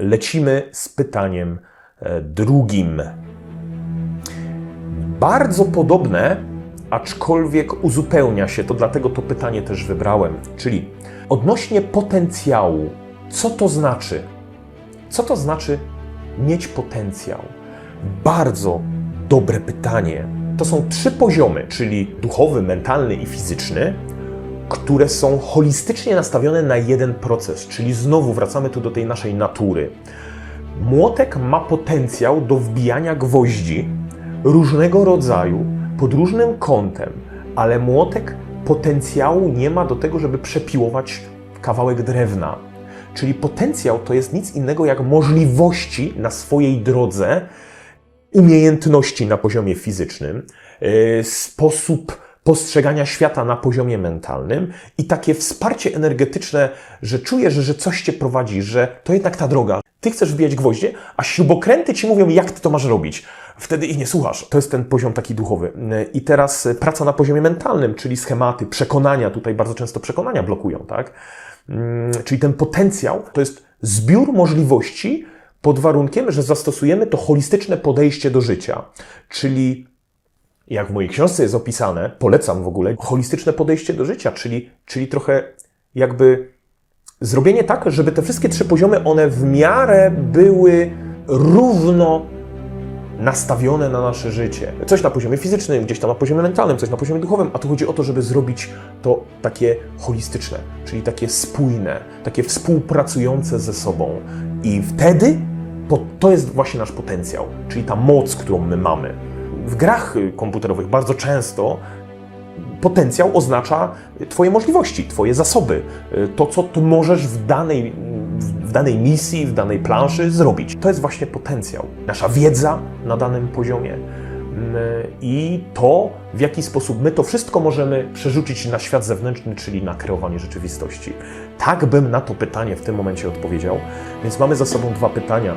lecimy z pytaniem e, drugim. Bardzo podobne, aczkolwiek uzupełnia się, to dlatego to pytanie też wybrałem. Czyli odnośnie potencjału, co to znaczy? Co to znaczy mieć potencjał? Bardzo dobre pytanie. To są trzy poziomy, czyli duchowy, mentalny i fizyczny, które są holistycznie nastawione na jeden proces, czyli znowu wracamy tu do tej naszej natury. Młotek ma potencjał do wbijania gwoździ różnego rodzaju, pod różnym kątem, ale młotek potencjału nie ma do tego, żeby przepiłować kawałek drewna. Czyli potencjał to jest nic innego jak możliwości na swojej drodze, umiejętności na poziomie fizycznym, yy, sposób postrzegania świata na poziomie mentalnym i takie wsparcie energetyczne, że czujesz, że coś cię prowadzi, że to jednak ta droga. Ty chcesz wbijać gwoździe, a śrubokręty ci mówią, jak ty to masz robić. Wtedy ich nie słuchasz. To jest ten poziom taki duchowy. I teraz y, praca na poziomie mentalnym, czyli schematy, przekonania. Tutaj bardzo często przekonania blokują, tak? Mm, Czyli ten potencjał to jest zbiór możliwości pod warunkiem, że zastosujemy to holistyczne podejście do życia. Czyli jak w mojej książce jest opisane, polecam w ogóle, holistyczne podejście do życia, czyli, czyli trochę jakby zrobienie tak, żeby te wszystkie trzy poziomy, one w miarę były równo nastawione na nasze życie. Coś na poziomie fizycznym, gdzieś tam na poziomie mentalnym, coś na poziomie duchowym, a tu chodzi o to, żeby zrobić to takie holistyczne, czyli takie spójne, takie współpracujące ze sobą. I wtedy po- to jest właśnie nasz potencjał, czyli ta moc, którą my mamy. W grach komputerowych bardzo często potencjał oznacza Twoje możliwości, Twoje zasoby, to, co Ty możesz w danej, w danej misji, w danej planszy zrobić. To jest właśnie potencjał, nasza wiedza na danym poziomie Mm, i to, w jaki sposób my to wszystko możemy przerzucić na świat zewnętrzny, czyli na kreowanie rzeczywistości. Tak bym na to pytanie w tym momencie odpowiedział. Więc mamy za sobą dwa pytania.